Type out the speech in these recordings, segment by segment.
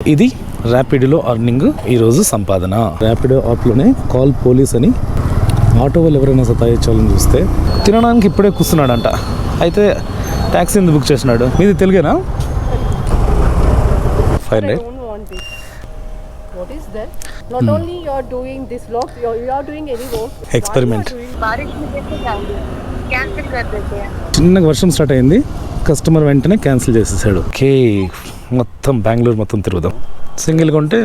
ఇది ర్యాపిడోలో అర్నింగ్ ఈరోజు సంపాదన ర్యాపిడో యాప్లోనే కాల్ పోలీస్ అని ఆటో వాళ్ళు ఎవరైనా సతాయించాలని చూస్తే తినడానికి ఇప్పుడే కూర్చున్నాడంట అయితే ట్యాక్సీ ఎందుకు బుక్ చేసినాడు మీది తెలుగేనా five I hundred don't want this. What is that? Not only you are doing this vlog, you are, you are doing any work. Why you are Experiment. doing- बारिश में कैसे जाएंगे कैंसिल कर देते हैं చిన్నగా వర్షం స్టార్ట్ అయింది కస్టమర్ వెంటనే క్యాన్సిల్ చేసేసాడు ఓకే మొత్తం బెంగళూరు మొత్తం తిరుగుదాం సింగిల్గా ఉంటే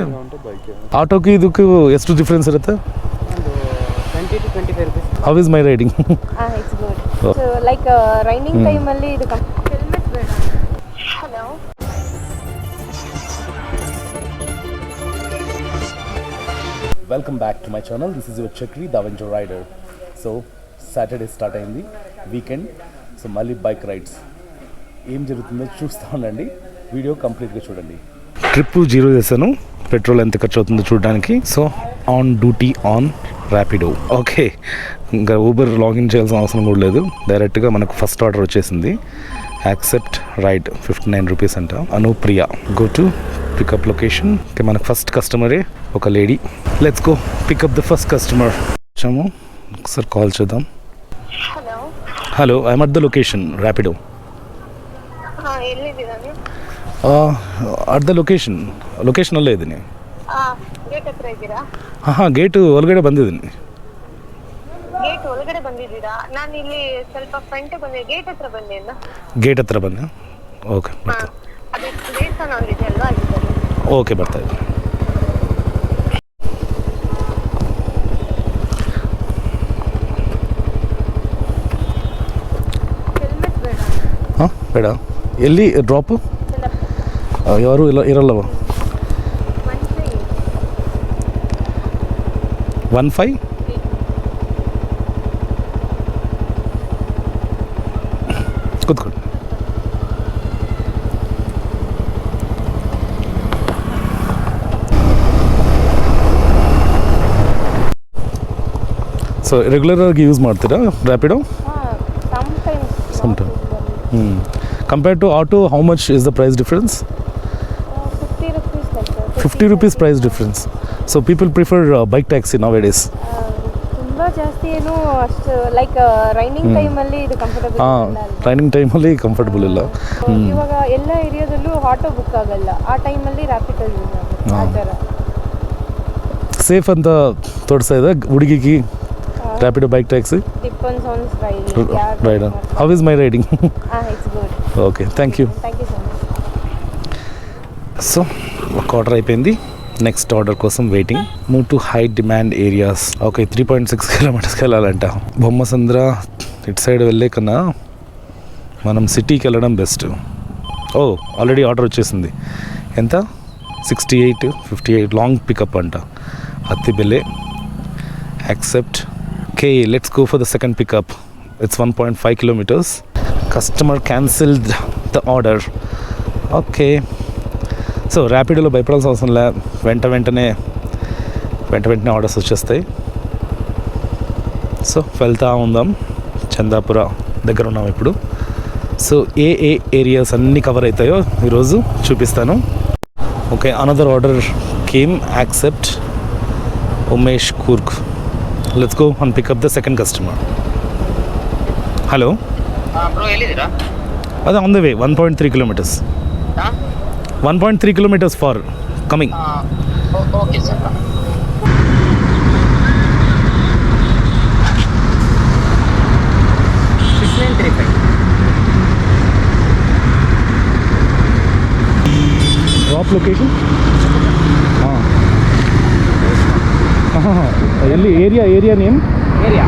ఆటోకి ఇదికి ಎಷ್ಟು ಡಿಫ್ರೆನ್ಸ್ ಇರುತ್ತೆ twenty two twenty five rupees how is my riding Ah, it's good. Oh. So like uh, raining time ಅಲ್ಲಿ ಇದು ಕಂ- helmet ಬೇಡ. Hello welcome back to my channel this is your Chakri the avenger rider so Saturday start అయింది weekend so మళ్ళీ bike rides ఏం జరుగుతుందో చూస్తూ ఉండండి వీడియో కంప్లీట్గా చూడండి. ట్రిప్ జీరో చేశాను. పెట్రోల్ ఎంత ఖర్చు అవుతుందో చూడడానికి. So on duty on Rapido okay. ఇంకా ఊబర్ లాగిన్ చేయాల్సిన అవసరం కూడా లేదు. డైరెక్ట్గా మనకు ఫస్ట్ ఆర్డర్ వచ్చేసింది. Accept ride fifty nine rupees అంట. Anupriya. Go to pickup location. Okay మనకు ఫస్ట్ కస్టమరే ఒక lady. Let's go pickup the first customer వచ్చాము. ఒకసారి కాల్ చేద్దాం. Hello. I at the location Rapido at the location ಲೊಕೇಶನಲ್ಲೇ ಇದ್ದೀನಿ. ಹಾಂ ಗೇಟ್ ಹತ್ರ ಇದ್ದೀರಾ? ಹಾಂ ಹಾಂ ಗೇಟು ಒಳಗಡೆ ಬಂದಿದ್ದೀನಿ. ಗೇಟ್ ಒಳಗಡೆ ಬಂದಿದ್ದೀರಾ? ನಾನು ಇಲ್ಲಿ ಸ್ವಲ್ಪ ಫ್ರಂಟ್ ಬಂದೆ. ಗೇಟ್ ಹತ್ರ ಬನ್ನಿ ಅಲ್ಲ? ಗೇಟ್ ಹತ್ರ ಬಂದೆ. ಓಕೆ ಬರ್ತಾ ಅದೇ ದೇವಸ್ಥಾನ ಇದೆ ಅಲ್ವಾ ಓಕೆ ಬರ್ತಾ ಇದ್ದೀನಿ. ಹಾಂ ಬೇಡ. ಎಲ್ಲಿ ಡ್ರಾಪು ಯಾರು ಇಲ್ಲ ಇರಲ್ಲವ. ಒನ್ ಫೈವ್ ಕೂತ್ಕೊಳ್ಳಿ ಸೊ ರೆಗ್ಯುಲರ್ ಆಗಿ ಯೂಸ್ ಮಾಡ್ತೀರಾ? Rapido some time. ಹ್ಞೂ compared to auto how much is the price difference fifty rupees price difference so people prefer bike taxi ನಾವ್ ಎಡೀಸ್ ತುಂಬ ಜಾಸ್ತಿ ಏನು ಅಷ್ಟು ಲೈಕ್ ರೈನಿಂಗ್ ಟೈಮಲ್ಲಿ ಇದು ಕಂಫರ್ಟಬಲ್ ಹಾಂ ರೈನಿಂಗ್ ಟೈಮಲ್ಲಿ ಕಂಫರ್ಟಬಲ್ ಇಲ್ಲ. ಇವಾಗ ಎಲ್ಲ ಏರಿಯಾದಲ್ಲೂ ಆಟೋ ಬುಕ್ ಆಗಲ್ಲ. ಆ ಟೈಮಲ್ಲಿ ರ್ಯಾಪಿಡ್ ಯೂಸ್ ಆಗುತ್ತೆ. ಆ ಸೇಫ್ ಅಂತ ತೋರಿಸ್ತಾ ಇದೆ. ಹುಡುಗಿಗೆ rapid bike taxi depends on ride ride how is my riding ಹಾಂ it's good okay thank you thank you so much so ఒక ఆర్డర్ అయిపోయింది. నెక్స్ట్ ఆర్డర్ కోసం waiting move to high demand areas okay three point six కిలోమీటర్స్కి వెళ్ళాలంట. బొమ్మసంద్ర ఇటు side వెళ్ళే కన్నా మనం సిటీకి వెళ్ళడం బెస్ట్ ఓ ఆల్రెడీ ఆర్డర్ వచ్చేసింది. ఎంత? Sixty eight fifty eight long pickup అంట Attibele accept k let's go for the second pickup it's one point five kilometres customer cancel the order okay so ర్యాపిడ్లో భయపడాల్సిన అవసరం లే. వెంట వెంటనే వెంట వెంటనే ఆర్డర్స్ వచ్చేస్తాయి. సో వెళ్తూ ఉందాం. చందాపుర దగ్గర ఉన్నాం ఇప్పుడు. సో ఏ ఏ ఏరియాస్ అన్నీ కవర్ అవుతాయో ఈరోజు చూపిస్తాను. Okay another order came accept Umesh Kurk let's go and pickup the second customer hello అదే on the way one point three kilometres one point three kilometres for coming okay sir location ಹಾಂ ಹಾಂ ಹಾಂ ಎಲ್ಲಿ area area name area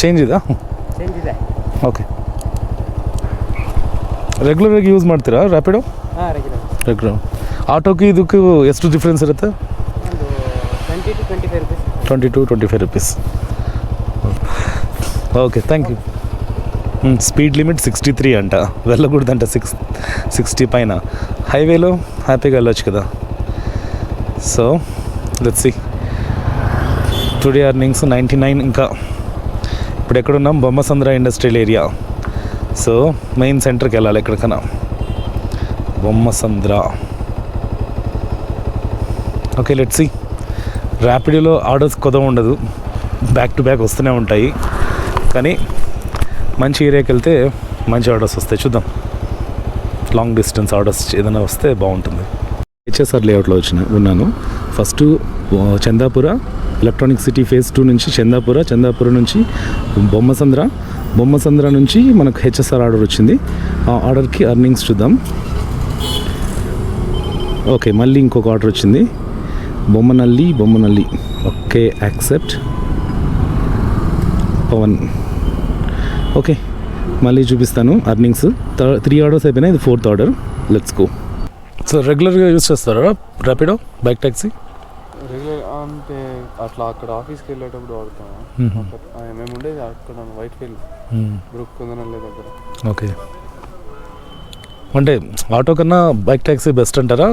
change ಇದಾ change ಇದೆ okay ರೆಗ್ಯುಲರಾಗಿ use ಮಾಡ್ತೀರಾ ರ್ಯಾಪಿಡೋ ಹಾಂ ರೆಗ್ಯುಲರ್ ರೆಗ್ಯುಲರ್ ಆಟೋಗೆ ಇದಕ್ಕೂ ಎಷ್ಟು ಡಿಫ್ರೆನ್ಸ್ ಇರುತ್ತೆ ಒಂದು twenty two twenty five rupees twenty two twenty five rupees okay thank you speed limit sixty three అంట వెళ్ళకూడదంట సిక్స్ సిక్స్టీ పైన హైవేలో హ్యాపీగా వెళ్ళొచ్చు కదా so let's see today earnings ninety nine ఇంకా ఇప్పుడు ఎక్కడున్నాం Bommasandra industrial area. So main సెంటర్కి వెళ్ళాలి ఎక్కడికైనా Bommasandra. Okay let see. ర్యాపిడోలో orders కొదవ ఉండదు. బ్యాక్ టు బ్యాక్ వస్తూనే ఉంటాయి. కానీ మంచి ఏరియాకి వెళ్తే మంచి ఆర్డర్స్ వస్తాయి. చూద్దాం. లాంగ్ డిస్టెన్స్ ఆర్డర్స్ ఏదైనా వస్తే బాగుంటుంది. హెచ్ఎస్ఆర్ లేఅవుట్లో వచ్చిన ఉన్నాను. First Chandapura electronic city phase two నుంచి చందాపుర చందాపుర నుంచి బొమ్మసంద్ర బొమ్మసంద్ర నుంచి మనకు హెచ్ఎస్ఆర్ ఆర్డర్ వచ్చింది. ఆ ఆర్డర్కి అర్నింగ్స్ చూద్దాం. ఓకే మళ్ళీ ఇంకొక ఆర్డర్ వచ్చింది. Bommanahalli Bommanahalli. Okay accept Pavan. Okay మళ్ళీ చూపిస్తాను అర్నింగ్స్ త్రీ ఆర్డర్స్ అయిపోయినాయి ఇది fourth order let's go so రెగ్యులర్గా యూస్ చేస్తారా? ర్యాపిడో బైక్ ట్యాక్సీ రెగ్యులర్ అంటే అట్లా అక్కడ ఆఫీస్కి వెళ్ళేటప్పుడు వాడతాము? మేము. ఉండేది అక్కడ వైట్ ఫీల్డ్ బ్రుక్ కుందనల్లి దగ్గర. ఓకే. అంటే ఆటో కన్నా బైక్ ట్యాక్సీ బెస్ట్ అంటారా?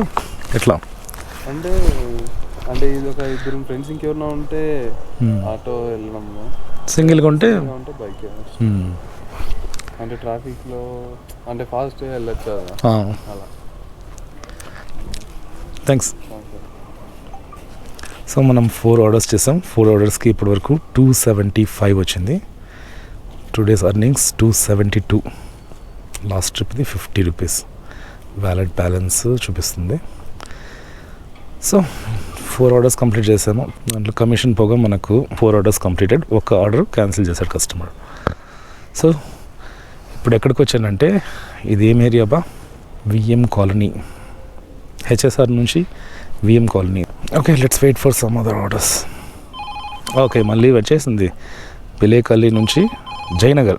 ఎట్లా? అంటే అంటే ఇది ఒక ఇద్దరు ఫ్రెండ్స్ ఇంకెవరైనా ఉంటే ఆటో వెళ్ళడము సింగిల్గా ఉంటే? ఉంటే బైక్ అంటే ట్రాఫిక్లో అంటే ఫాస్ట్ వెళ్ళొచ్చు అలా. థ్యాంక్స్. సో మనం ఫోర్ ఆర్డర్స్ చేసాం. ఫోర్ ఆర్డర్స్కి ఇప్పటి వరకు టూ సెవెంటీ ఫైవ్ వచ్చింది. Two days earnings two seventy two last ట్రిప్ది fifty rupees wallet balance చూపిస్తుంది. సో ఫోర్ ఆర్డర్స్ కంప్లీట్ చేసాము దాంట్లో కమిషన్ పోగా మనకు ఫోర్ ఆర్డర్స్ కంప్లీటెడ్ ఒక ఆర్డర్ క్యాన్సిల్ చేశాడు కస్టమర్ సో ఇప్పుడు ఎక్కడికి వచ్చానంటే ఇది ఏం ఏరియా బా విఎం కాలనీ. హెచ్ఎస్ఆర్ నుంచి VM colony. Okay let's wait for some other orders okay మళ్ళీ వచ్చేసింది. పిలేకల్లి నుంచి జయనగర్.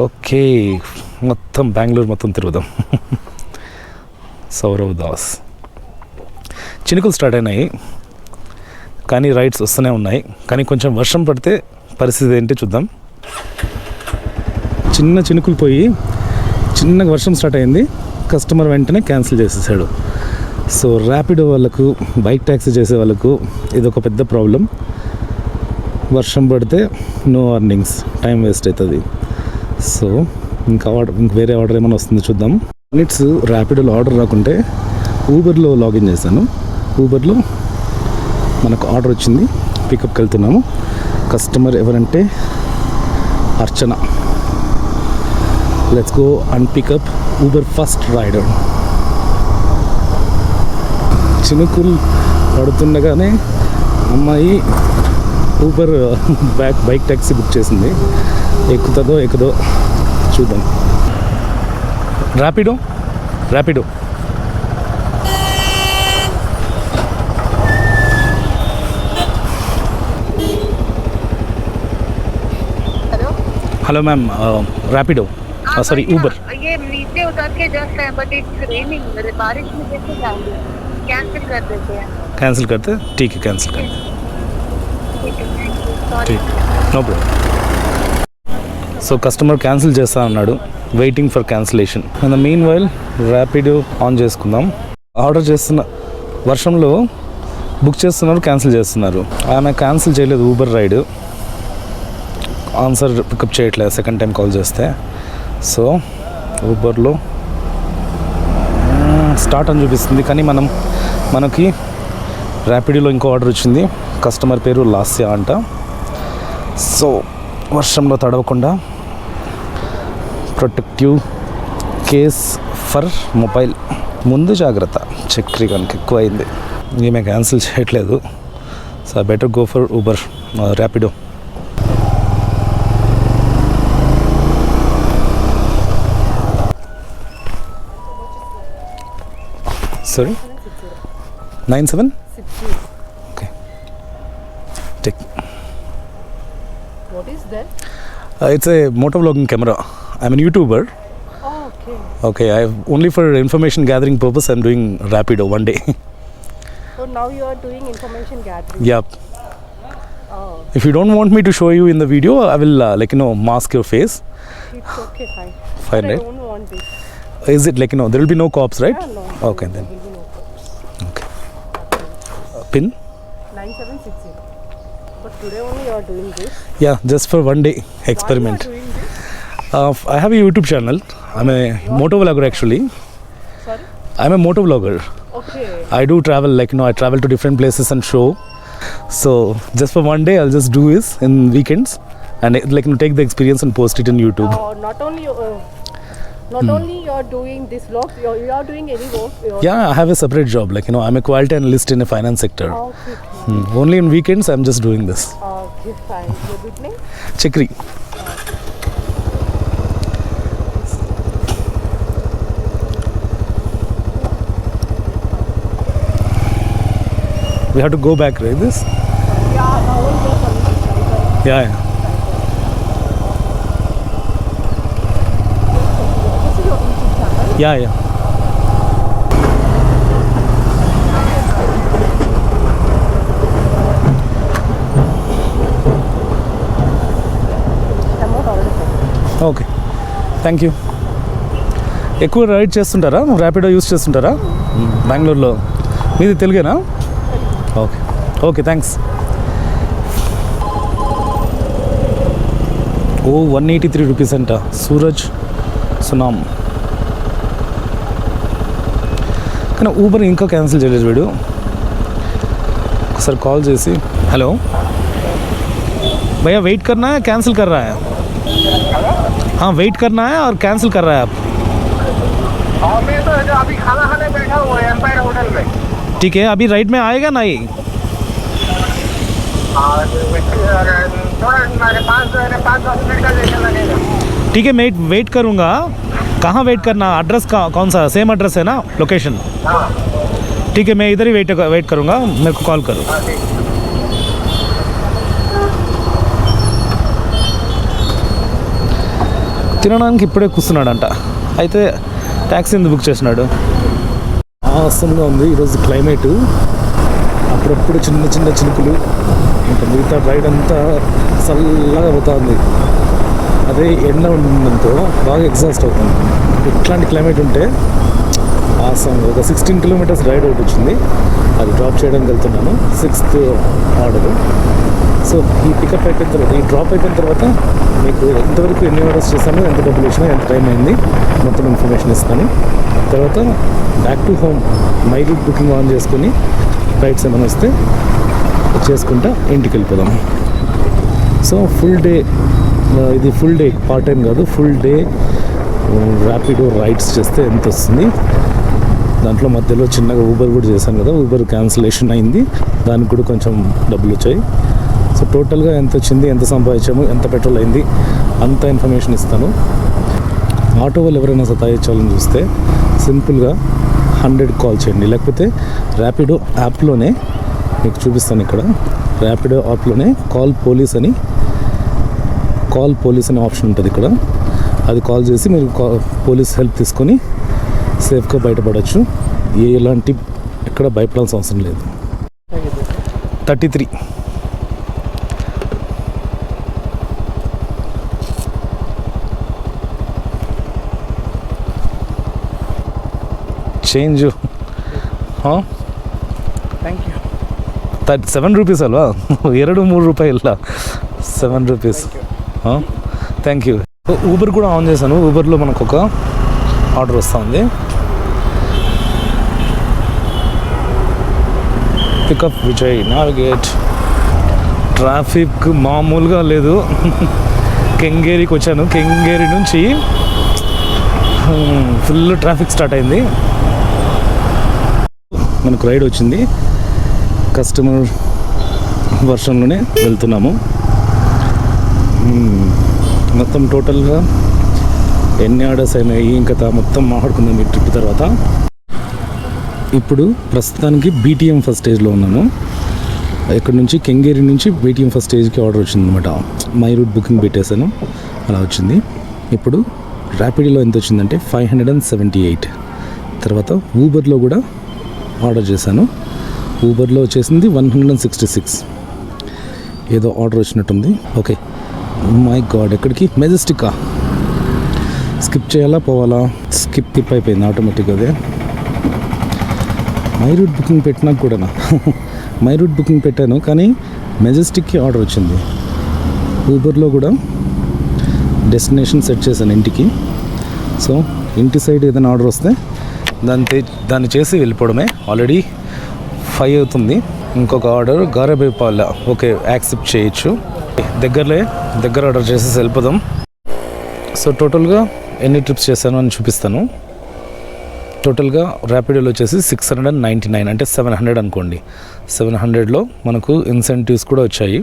ఓకే మొత్తం బెంగళూరు మొత్తం తిరుగుదాం. సౌరవ్ దాస్. చినుకులు స్టార్ట్ అయినాయి. కానీ రైడ్స్ వస్తూనే ఉన్నాయి. కానీ కొంచెం వర్షం పడితే పరిస్థితి ఏంటి చూద్దాం. చిన్న చినుకులు పోయి చిన్నగా వర్షం స్టార్ట్ అయింది. కస్టమర్ వెంటనే క్యాన్సిల్ చేసేసాడు. సో ర్యాపిడో వాళ్ళకు బైక్ ట్యాక్సీ చేసే వాళ్ళకు ఇది ఒక పెద్ద ప్రాబ్లం వర్షం పడితే నో అర్నింగ్స్ టైం వేస్ట్ అవుతుంది సో ఇంకా ఆర్డర్ ఇంక వేరే ఆర్డర్ ఏమైనా వస్తుందో చూద్దాం. మినిట్స్ ర్యాపిడోలో ఆర్డర్ రాకుంటే ఊబర్లో లాగిన్ చేశాను. ఊబర్లో మనకు ఆర్డర్ వచ్చింది. పికప్కి వెళ్తున్నాము. కస్టమర్ ఎవరంటే Archana. Let's go and pickup Uber first rider చినుకులు పడుతుండగానే అమ్మాయి Uber back bike taxi book చేసింది ఎక్కుతుందో ఎక్కుదో చూద్దాం Rapido Rapido hello hello ma'am Rapido sorry Uber ये नीचे उतर के जस्ट है बट इट्स रेनिंग बारिश में कैसे जाएंगे कैंसिल कर देते हैं कैंसिल करते ठीक है कैंसिल करते ठीक है थैंक यू सॉरी ठीक no problem so customer cancel చేస్తా అన్నాడు waiting for cancellation and meanwhile Rapido on చేసుకుందాం ఆర్డర్ చేస్తున్న వర్షంలో బుక్ చేస్తున్నారు క్యాన్సిల్ చేస్తున్నారు ఆమె క్యాన్సిల్ చేయలేదు ఊబర్ రైడ్ ఆన్సర్ పికప్ చేయట్లేదు సెకండ్ టైం కాల్ చేస్తే సో ఊబర్లో స్టార్ట్ అని చూపిస్తుంది. కానీ మనం మనకి ర్యాపిడోలో ఇంకో ఆర్డర్ వచ్చింది. కస్టమర్ పేరు లాస్యా అంట. సో వర్షంలో తడవకుండా ప్రొటెక్టివ్ కేస్ ఫర్ మొబైల్ ముందు జాగ్రత్త. చక్రీ కనుక ఎక్కువ అయింది ఈమె క్యాన్సిల్ చేయట్లేదు so better go for Uber Rapido Sorry? 97? Okay. Take. What is that? Uh, it's a motor vlogging camera. I'm a YouTuber. Oh, okay. Okay, I have only for information gathering purpose I'm doing Rapido one day. so now you are doing information gathering. Yep. Oh. If you don't want me to show you in the video, I will uh, like you know mask your face. It's okay, fine. Fine, but right? I don't want this. Is it like you know there will be no cops, right? Yeah, no. Okay then pin? 9760. But today only you are doing this. Yeah, just for one day experiment. Why you are doing this? Uh, I have a YouTube channel. I'm a moto vlogger actually. Sorry? I'm a moto vlogger. Okay. I do travel, like you know, I travel to different places and show. So just for one day, I'll just do this in weekends, and like you know, take the experience and post it in YouTube. Uh, not only uh, not only you are doing this vlog, you are, doing any work. Yeah, I have a separate job. Like you know, I'm a quality analyst in a finance sector. Okay, okay. Hmm. Only in weekends, I'm just doing this. okay, fine. Your good name? Chikri. We have to go back, right? This? Yeah, now only your son. Yeah. yeah. Yeah yeah okay thank you ఎక్కువ ride చేస్తుంటారా? Rapido use చేస్తుంటారా? బెంగళూరులో మీది తెలుగేనా? Okay okay thanks ఓ one eighty three rupees అంట. సూరజ్ సునామ్. కానీ Uber ఇంకా cancel చేయలేదు వీడు ఒకసారి కాల్ చేసి హలో भैया वेट करना है कैंसिल कर रहा है हाँ वेट करना है और कैंसिल कर रहा है आप और मैं तो जो अभी खाना खाने बैठा हुआ है एम्पायर होटल में ठीक है अभी राइट में आएगा ना ये और थोड़ा मेरे पाँच पाँच दस मिनट का लेकर लगेगा ठीक है मैं वेट करूँगा कहाँ वेट करना एड्रेस का कौन सा सेम एड्रेस है ना लोकेशन हाँ ठीक है मैं इधर ही वेट वेट करूँगा मेरे को कॉल करो हाँ ठीक తినడానికి ఇప్పుడే కూర్చున్నాడంట అయితే ట్యాక్సీ ఎందుకు బుక్ చేసినాడు ఆసంగా ఉంది ఈరోజు క్లైమేట్ అప్పుడప్పుడు చిన్న చిన్న చినుకులు ఇంకా మిగతా రైడ్ అంతా చల్లగా అవుతుంది అదే ఎండ ఉండడంతో బాగా ఎగ్జాస్ట్ అవుతుంది. ఇట్లాంటి క్లైమేట్ ఉంటే ఆసం ఒక సిక్స్టీన్ కిలోమీటర్స్ రైడ్ ఒకటి వచ్చింది. అది డ్రాప్ చేయడానికి వెళ్తున్నాను. సిక్స్త్ ఆర్డర్ సో ఈ పికప్ అయిపోయిన తర్వాత ఈ డ్రాప్ అయిపోయిన తర్వాత మీకు ఎంతవరకు ఎన్ని ఆర్డర్స్ చేశాను ఎంత డబ్బులు వచ్చినా ఎంత టైం అయింది మొత్తం ఇన్ఫర్మేషన్ ఇస్తాను. తర్వాత back to home my route booking on చేసుకొని రైడ్స్ ఏమైనా వస్తే చేసుకుంటా ఇంటికి వెళ్ళిపోదాం. సో ఫుల్ డే ఇది ఫుల్ డే పార్ట్ టైం కాదు ఫుల్ డే ర్యాపిడో రైడ్స్ చేస్తే ఎంత వస్తుంది దాంట్లో మధ్యలో చిన్నగా ఊబర్ కూడా చేశాను కదా ఊబర్ క్యాన్సిలేషన్ అయింది. దానికి కూడా కొంచెం డబ్బులు వచ్చాయి. సో టోటల్గా ఎంత వచ్చింది ఎంత సంపాదించాము ఎంత పెట్రోల్ అయింది అంత ఇన్ఫర్మేషన్ ఇస్తాను. ఆటో వాళ్ళు ఎవరైనా సతాయించాలని చూస్తే సింపుల్గా హండ్రెడ్ కాల్ చేయండి. లేకపోతే ర్యాపిడో యాప్లోనే మీకు చూపిస్తాను ఇక్కడ. ర్యాపిడో యాప్లోనే కాల్ పోలీస్ అని కాల్ పోలీస్ అనే ఆప్షన్ ఉంటుంది ఇక్కడ అది కాల్ చేసి మీరు కా- పోలీస్ హెల్ప్ తీసుకొని సేఫ్గా బయటపడవచ్చు ఏ ఎలాంటి ఎక్కడ భయపడాల్సిన అవసరం లేదు థర్టీ త్రీ ಚೇಂಜು ಹಾಂ thank you thirty seven rupees ಅಲ್ವಾ ಎರಡು ಮೂರು ರೂಪಾಯಿ ಇಲ್ಲ seven rupees Thank you Uber కూడా ఆన్ చేశాను. ఊబర్లో మనకు ఒక ఆర్డర్ వస్తుంది. పికప్ విజయ్ నావిగేట్ ట్రాఫిక్ మామూలుగా లేదు. కెంగేరికి వచ్చాను. కెంగేరి నుంచి ఫుల్ ట్రాఫిక్ స్టార్ట్ అయింది. మనకు రైడ్ వచ్చింది. కస్టమర్ వర్షంలోనే వెళ్తున్నాము. మొత్తం టోటల్గా ఎన్ని ఆర్డర్స్ అయినాయి ఇంకా మొత్తం మాట్లాడుకుందాం ఈ ట్రిప్ తర్వాత. ఇప్పుడు ప్రస్తుతానికి బీటీఎం ఫస్ట్ స్టేజ్లో ఉన్నాము. ఇక్కడ నుంచి కెంగేరి నుంచి బీటీఎం ఫస్ట్ స్టేజ్కి ఆర్డర్ వచ్చిందనమాట మై రూట్ బుకింగ్ పెట్టేశాను. అలా వచ్చింది. ఇప్పుడు ర్యాపిడీలో ఎంత వచ్చిందంటే five hundred and seventy eight. తర్వాత ఊబర్లో కూడా ఆర్డర్ చేశాను. ఊబర్లో వచ్చేసింది one hundred and sixty six. ఏదో ఆర్డర్ వచ్చినట్టుంది. ఓకే. మై గాడ్ ఎక్కడికి? మెజెస్టికా స్కిప్ చేయాలా? పోవాలా? స్కిప్ టిప్ అయిపోయింది ఆటోమేటిక్ అదే. మై రూట్ బుకింగ్ పెట్టినా కూడానా? మై రూట్ బుకింగ్ పెట్టాను కానీ మెజెస్టిక్కి ఆర్డర్ వచ్చింది. ఊబర్లో కూడా డెస్టినేషన్ సెట్ చేశాను ఇంటికి. సో ఇంటి సైడ్ ఏదైనా ఆర్డర్ వస్తే దాన్ని దాన్ని చేసి వెళ్ళిపోవడమే. ఆల్రెడీ ఫైవ్ అవుతుంది. ఇంకొక ఆర్డర్ గారబేపాల ఓకే యాక్సెప్ట్ చేయొచ్చు. దగ్గరలే దగ్గర ఆర్డర్ చేసేసి వెళ్ళిపోదాం. సో టోటల్గా ఎన్ని ట్రిప్స్ చేశాను అని చూపిస్తాను. టోటల్గా ర్యాపిడోలో వచ్చేసి six hundred and ninety nine అంటే సెవెన్ హండ్రెడ్ అనుకోండి. సెవెన్ హండ్రెడ్లో మనకు ఇన్సెంటివ్స్ కూడా వచ్చాయి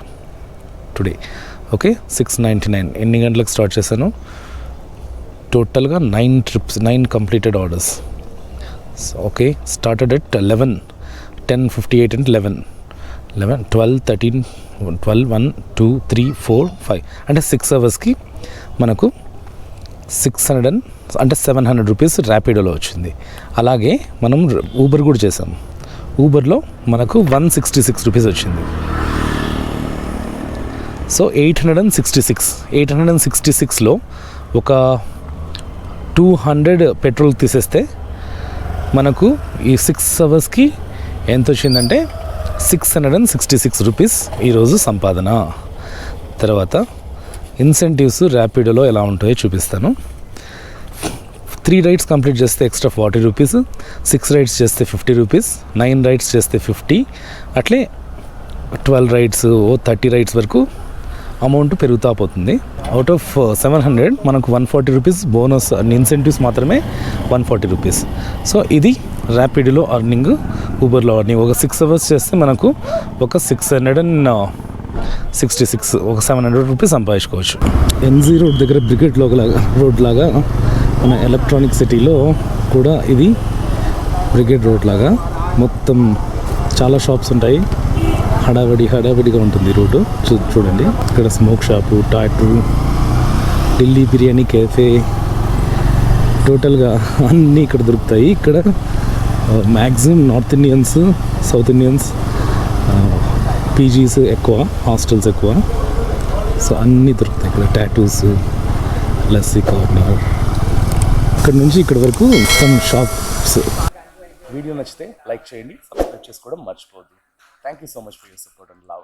today okay six ninety nine ఎన్ని గంటలకు స్టార్ట్ చేశాను? టోటల్గా nine trips nine completed orders okay started at eleven ten fifty eight and eleven eleven twelve thirteen twelve one two three four five. అంటే six అవర్స్కి మనకు six hundred and అంటే seven hundred rupees ర్యాపిడోలో వచ్చింది. అలాగే మనం ఊబర్ కూడా చేసాం ఊబర్లో మనకు వన్ సిక్స్టీ సిక్స్ రూపీస్ వచ్చింది. So eight hundred and sixty six eight hundred and sixty సిక్స్లో ఒక టూ హండ్రెడ్ పెట్రోల్ తీసేస్తే మనకు ఈ సిక్స్ అవర్స్కి ఎంత వచ్చిందంటే six hundred and sixty six rupees ఈరోజు సంపాదన. తర్వాత ఇన్సెంటివ్స్ ర్యాపిడోలో ఎలా ఉంటాయో చూపిస్తాను. త్రీ రైడ్స్ కంప్లీట్ చేస్తే extra forty rupees six rides చేస్తే ఫిఫ్టీ రూపీస్ నైన్ రైడ్స్ చేస్తే ఫిఫ్టీ అట్లే ట్వెల్వ్ రైడ్స్ ఓ థర్టీ రైడ్స్ వరకు అమౌంట్ పెరుగుతా పోతుంది. అవుట్ ఆఫ్ సెవెన్ హండ్రెడ్ మనకు one forty rupees bonus incentives మాత్రమే వన్ ఫార్టీ రూపీస్. సో ఇది ర్యాపిడ్లో అర్నింగ్ ఊబర్లో అర్నింగ్. ఒక సిక్స్ అవర్స్ చేస్తే మనకు ఒక six hundred and sixty six ఒక సెవెన్ హండ్రెడ్ రూపీస్ సంపాదించుకోవచ్చు. ఎన్జీ రోడ్ దగ్గర బ్రిగేడ్లో రోడ్ లాగా మన ఎలక్ట్రానిక్ సిటీలో కూడా ఇది బ్రిగేడ్ రోడ్ లాగా. మొత్తం చాలా షాప్స్ ఉంటాయి. హడావిడి హడావిడిగా ఉంటుంది రోడ్డు. చూ చూడండి. ఇక్కడ smoke shop tattoo Delhi biryani cafe టోటల్గా అన్నీ ఇక్కడ దొరుకుతాయి. ఇక్కడ maximum north Indians south Indians PGs ఎక్కువ హాస్టల్స్ ఎక్కువ. సో అన్నీ దొరుకుతాయి ఇక్కడ. Tattoos lassi corner. ఇక్కడ నుంచి ఇక్కడ వరకు మొత్తం షాప్స్ వీడియో నచ్చితే లైక్ చేయండి సబ్స్క్రైబ్ చేసుకోవడం మర్చిపోవద్దు. Thank you so much for your support and love